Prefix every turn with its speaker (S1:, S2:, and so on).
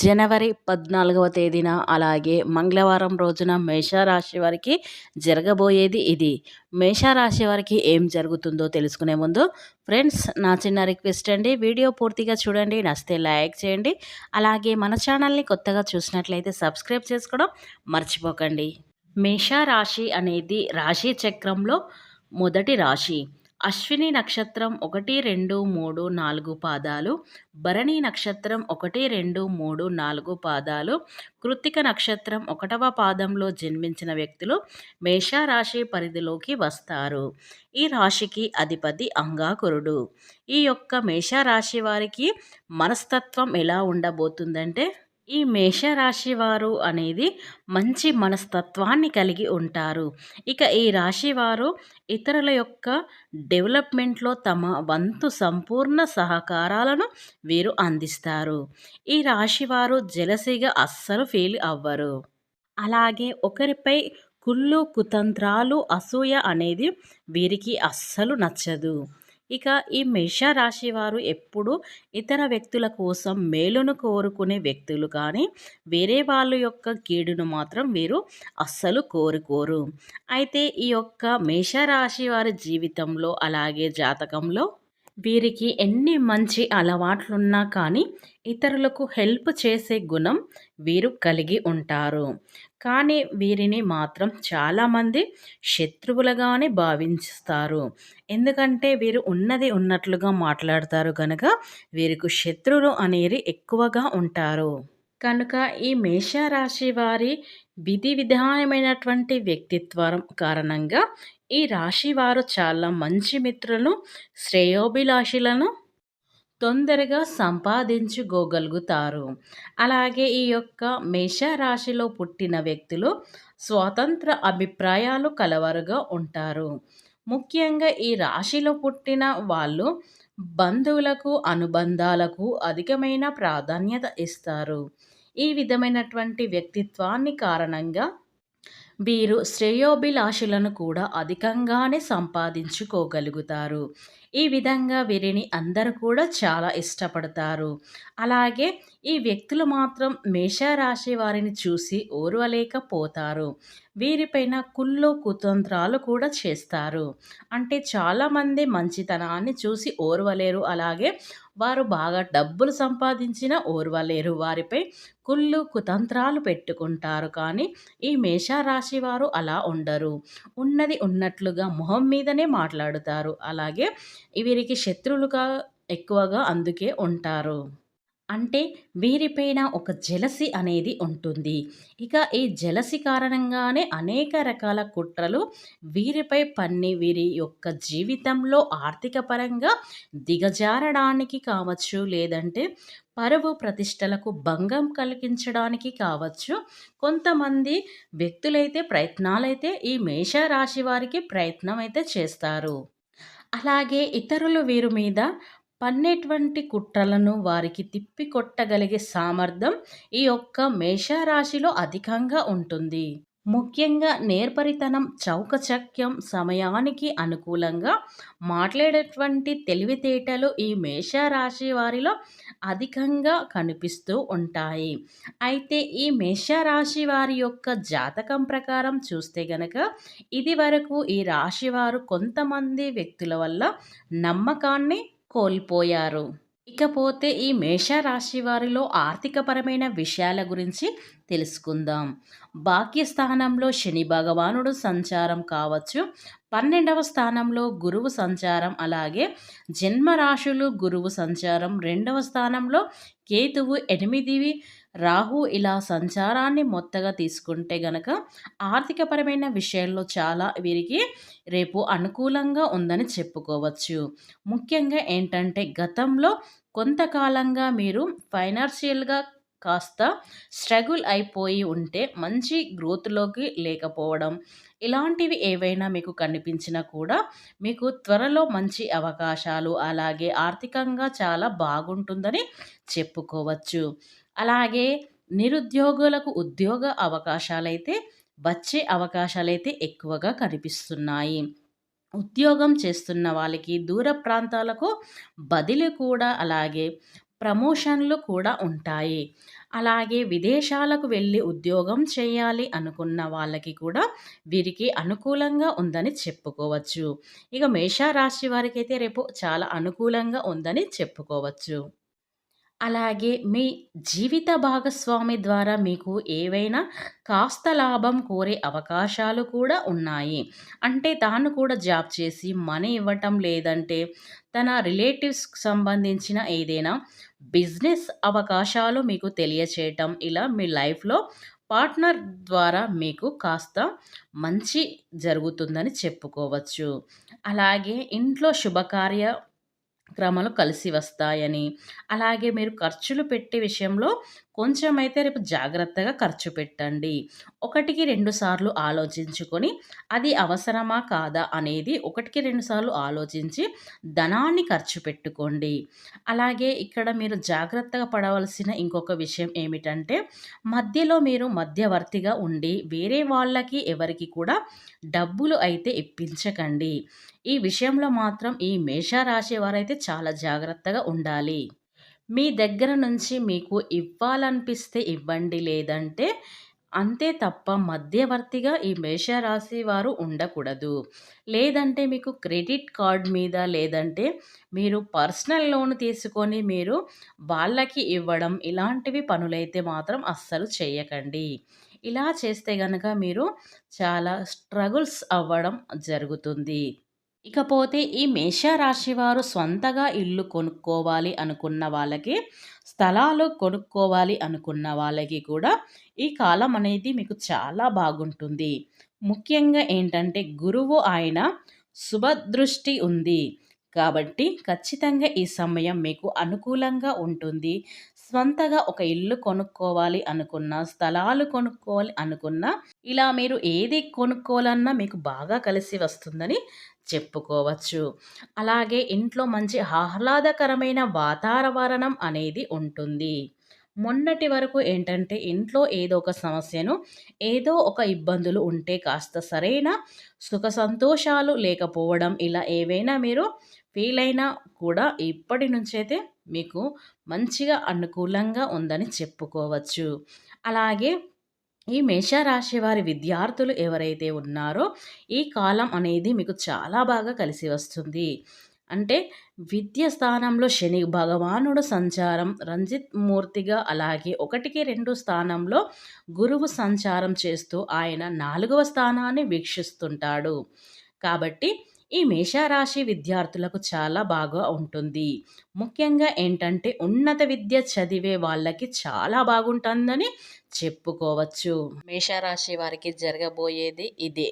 S1: జనవరి పద్నాలుగవ తేదీన అలాగే మంగళవారం రోజున మేషరాశి వారికి జరగబోయేది ఇది. మేషరాశి వారికి ఏం జరుగుతుందో తెలుసుకునే ముందు ఫ్రెండ్స్ నా చిన్న రిక్వెస్ట్ అండి. వీడియో పూర్తిగా చూడండి నచ్చితే లైక్ చేయండి. అలాగే మన ఛానల్ని కొత్తగా చూసినట్లయితే సబ్స్క్రైబ్ చేసుకోవడం మర్చిపోకండి. మేషరాశి అనేది రాశి చక్రంలో మొదటి రాశి. అశ్విని నక్షత్రం ఒకటి రెండు మూడు నాలుగు పాదాలు భరణి నక్షత్రం ఒకటి రెండు మూడు నాలుగు పాదాలు కృత్తిక నక్షత్రం ఒకటవ పాదంలో జన్మించిన వ్యక్తులు మేషరాశి పరిధిలోకి వస్తారు. ఈ రాశికి అధిపతి అంగాకురుడు. ఈ యొక్క మేషరాశి వారికి మనస్తత్వం ఎలా ఉండబోతుందంటే ఈ మేషరాశి వారు అనేది మంచి మనస్తత్వాన్ని కలిగి ఉంటారు. ఇక ఈ రాశి వారు ఇతరుల యొక్క డెవలప్మెంట్లో తమ వంతు సంపూర్ణ సహకారాలను వీరు అందిస్తారు. ఈ రాశి వారు జలసిగా అస్సలు ఫీల్ అవ్వరు. అలాగే ఒకరిపై కుళ్ళు కుతంత్రాలు అసూయ అనేది వీరికి అస్సలు నచ్చదు. ఇక ఈ మేషరాశి వారు ఎప్పుడు ఇతర వ్యక్తుల కోసం మేలును కోరుకునే వ్యక్తులు కానీ వేరే వాళ్ళ యొక్క కీడును మాత్రం వీరు అస్సలు కోరుకోరు. అయితే ఈ యొక్క మేషరాశి వారి జీవితంలో అలాగే జాతకంలో వీరికి ఎన్ని మంచి అలవాట్లున్నా కానీ ఇతరులకు హెల్ప్ చేసే గుణం వీరు కలిగి ఉంటారు. కానీ వీరిని మాత్రం చాలామంది శత్రువులుగానే భావిస్తారు. ఎందుకంటే వీరు ఉన్నది ఉన్నట్లుగా మాట్లాడతారు కనుక వీరికి శత్రువులు అనేది ఎక్కువగా ఉంటారు. కనుక ఈ మేషరాశి వారి విధి విధానమైనటువంటి వ్యక్తిత్వం కారణంగా ఈ రాశి వారు చాలా మంచి మిత్రులను శ్రేయోభిలాషులను తొందరగా సంపాదించుకోగలుగుతారు. అలాగే ఈ యొక్క మేషరాశిలో పుట్టిన వ్యక్తులు స్వాతంత్ర అభిప్రాయాలు కలవరుగా ఉంటారు. ముఖ్యంగా ఈ రాశిలో పుట్టిన వాళ్ళు బంధువులకు అనుబంధాలకు అధికమైన ప్రాధాన్యత ఇస్తారు. ఈ విధమైనటువంటి వ్యక్తిత్వాన్ని కారణంగా వీరు శ్రేయోభిలాషులను కూడా అధికంగానే సంపాదించుకోగలుగుతారు. ఈ విధంగా వీరిని అందరూ కూడా చాలా ఇష్టపడతారు. అలాగే ఈ వ్యక్తులు మాత్రం మేషరాశి వారిని చూసి ఓర్వలేకపోతారు. వీరిపైన కుళ్ళు కుతంత్రాలు కూడా చేస్తారు. అంటే చాలామంది మంచితనాన్ని చూసి ఓర్వలేరు. అలాగే వారు బాగా డబ్బులు సంపాదించిన ఓర్వలేరు. వారిపై కుళ్ళు కుతంత్రాలు పెట్టుకుంటారు. కానీ ఈ మేషరాశి వారు అలా ఉండరు. ఉన్నది ఉన్నట్లుగా మొహం మీదనే మాట్లాడుతారు. అలాగే వీరికి శత్రువులుగా ఎక్కువగా అందుకే ఉంటారు. అంటే వీరిపైన ఒక జలసి అనేది ఉంటుంది. ఇక ఈ జలసి కారణంగానే అనేక రకాల కుట్రలు వీరిపై పన్ని వీరి యొక్క జీవితంలో ఆర్థిక పరంగా దిగజారడానికి కావచ్చు లేదంటే పరువు ప్రతిష్టలకు భంగం కలిగించడానికి కావచ్చు. కొంతమంది వ్యక్తులైతే ప్రయత్నాలైతే ఈ మేషరాశి వారికి ప్రయత్నం అయితే చేస్తారు. అలాగే ఇతరులు వీరి మీద పన్నేటువంటి కుట్రలను వారికి తిప్పి కొట్టగలిగే సామర్థ్యం ఈ యొక్క మేషరాశిలో అధికంగా ఉంటుంది. ముఖ్యంగా నేర్పరితనం చౌకచక్యం సమయానికి అనుకూలంగా మాట్లాడేటువంటి తెలివితేటలు ఈ మేషరాశి వారిలో అధికంగా కనిపిస్తూ ఉంటాయి. అయితే ఈ మేషరాశి వారి యొక్క జాతకం ప్రకారం చూస్తే గనక ఇది వరకు ఈ రాశివారు కొంతమంది వ్యక్తుల వల్ల నమ్మకాన్ని కోల్పోయారు. ఇకపోతే ఈ మేషరాశి వారిలో ఆర్థికపరమైన విషయాల గురించి తెలుసుకుందాం. భాగ్యస్థానంలో శని భగవానుడు సంచారం కావచ్చు. పన్నెండవ స్థానంలో గురువు సంచారం అలాగే జన్మరాశులు గురువు సంచారం. రెండవ స్థానంలో కేతువు ఎనిమిదివి రాహు ఇలా సంచారాన్ని మొత్తగా తీసుకుంటే గనక ఆర్థికపరమైన విషయాల్లో చాలా వీరికి రేపు అనుకూలంగా ఉందని చెప్పుకోవచ్చు. ముఖ్యంగా ఏంటంటే గతంలో కొంతకాలంగా మీరు ఫైనాన్షియల్గా కాస్త స్ట్రగుల్ అయిపోయి ఉంటే మంచి గ్రోత్లోకి లేకపోవడం ఇలాంటివి ఏవైనా మీకు కనిపించినా కూడా మీకు త్వరలో మంచి అవకాశాలు అలాగే ఆర్థికంగా చాలా బాగుంటుందని చెప్పుకోవచ్చు. అలాగే నిరుద్యోగులకు ఉద్యోగ అవకాశాలైతే వచ్చే అవకాశాలైతే ఎక్కువగా కనిపిస్తున్నాయి. ఉద్యోగం చేస్తున్న వాళ్ళకి దూర ప్రాంతాలకు బదిలీ కూడా అలాగే ప్రమోషన్లు కూడా ఉంటాయి. అలాగే విదేశాలకు వెళ్ళి ఉద్యోగం చేయాలి అనుకున్న వాళ్ళకి కూడా వీరికి అనుకూలంగా ఉందని చెప్పుకోవచ్చు. ఇక మేషరాశి వారికి అయితే రేపు చాలా అనుకూలంగా ఉందని చెప్పుకోవచ్చు. అలాగే మీ జీవిత భాగస్వామి ద్వారా మీకు ఏవైనా కాస్త లాభం కోరే అవకాశాలు కూడా ఉన్నాయి. అంటే తాను కూడా జాబ్ చేసి మనీ ఇవ్వటం లేదంటే తన రిలేటివ్స్కి సంబంధించిన ఏదైనా బిజినెస్ అవకాశాలు మీకు తెలియచేయటం ఇలా మీ లైఫ్లో పార్ట్నర్ ద్వారా మీకు కాస్త మంచి జరుగుతుందని చెప్పుకోవచ్చు. అలాగే ఇంట్లో శుభకార్య క్రమాలు కలిసి వస్తాయని. అలాగే మీరు ఖర్చులు పెట్టే విషయంలో కొంచెం అయితే రేపు జాగ్రత్తగా ఖర్చు పెట్టండి. ఒకటికి రెండు సార్లు ఆలోచించుకొని అది అవసరమా కాదా అనేది ఒకటికి రెండు సార్లు ఆలోచించి ధనాన్ని ఖర్చు పెట్టుకోండి. అలాగే ఇక్కడ మీరు జాగ్రత్తగా పడవలసిన ఇంకొక విషయం ఏమిటంటే మధ్యలో మీరు మధ్యవర్తిగా ఉండి వేరే వాళ్ళకి ఎవరికి కూడా డబ్బులు అయితే ఇప్పించకండి. ఈ విషయంలో మాత్రం ఈ మేషరాశి వారైతే చాలా జాగ్రత్తగా ఉండాలి. మీ దగ్గర నుంచి మీకు ఇవ్వాలనిపిస్తే ఇవ్వండి. లేదంటే అంతే తప్ప మధ్యవర్తిగా ఈ మేషరాశి వారు ఉండకూడదు. లేదంటే మీకు క్రెడిట్ కార్డ్ మీద లేదంటే మీరు పర్సనల్ లోన్ తీసుకొని మీరు వాళ్ళకి ఇవ్వడం ఇలాంటివి పనులైతే మాత్రం అస్సలు చేయకండి. ఇలా చేస్తే కనుక మీరు చాలా స్ట్రగుల్స్ అవ్వడం జరుగుతుంది. ఇకపోతే ఈ మేషరాశివారు సొంతగా ఇల్లు కొనుక్కోవాలి అనుకున్న వాళ్ళకి స్థలాలు కొనుక్కోవాలి అనుకున్న వాళ్ళకి కూడా ఈ కాలం అనేది మీకు చాలా బాగుంటుంది. ముఖ్యంగా ఏంటంటే గురువు ఆయన శుభదృష్టి ఉంది. కాబట్టి ఖచ్చితంగా ఈ సమయం మీకు అనుకూలంగా ఉంటుంది. స్వంతగా ఒక ఇల్లు కొనుక్కోవాలి అనుకున్న స్థలాలు కొనుక్కోవాలి అనుకున్న ఇలా మీరు ఏది కొనుక్కోవాలన్నా మీకు బాగా కలిసి వస్తుందని చెప్పుకోవచ్చు. అలాగే ఇంట్లో మంచి ఆహ్లాదకరమైన వాతావరణం అనేది ఉంటుంది. మొన్నటి వరకు ఏంటంటే ఇంట్లో ఏదో ఒక సమస్యను ఏదో ఒక ఇబ్బందులు ఉంటే కాస్త సరైన సుఖ సంతోషాలు లేకపోవడం ఇలా ఏవైనా మీరు ఫీల్ అయినా కూడా ఇప్పటి నుంచైతే మీకు మంచిగా అనుకూలంగా ఉందని చెప్పుకోవచ్చు. అలాగే ఈ మేషరాశి వారి విద్యార్థులు ఎవరైతే ఉన్నారో ఈ కాలం అనేది మీకు చాలా బాగా కలిసి వస్తుంది. అంటే విద్య స్థానంలో శని భగవానుడు సంచారం రంజిత్ మూర్తిగా అలాగే ఒకటికి రెండు స్థానంలో గురువు సంచారం చేస్తూ ఆయన నాలుగవ స్థానాన్ని వీక్షిస్తుంటాడు. కాబట్టి ఈ మేషరాశి విద్యార్థులకు చాలా బాగా ఉంటుంది. ముఖ్యంగా ఏంటంటే ఉన్నత విద్య చదివే వాళ్ళకి చాలా బాగుంటుందని చెప్పుకోవచ్చు. మేషరాశి వారికి జరగబోయేది ఇదే.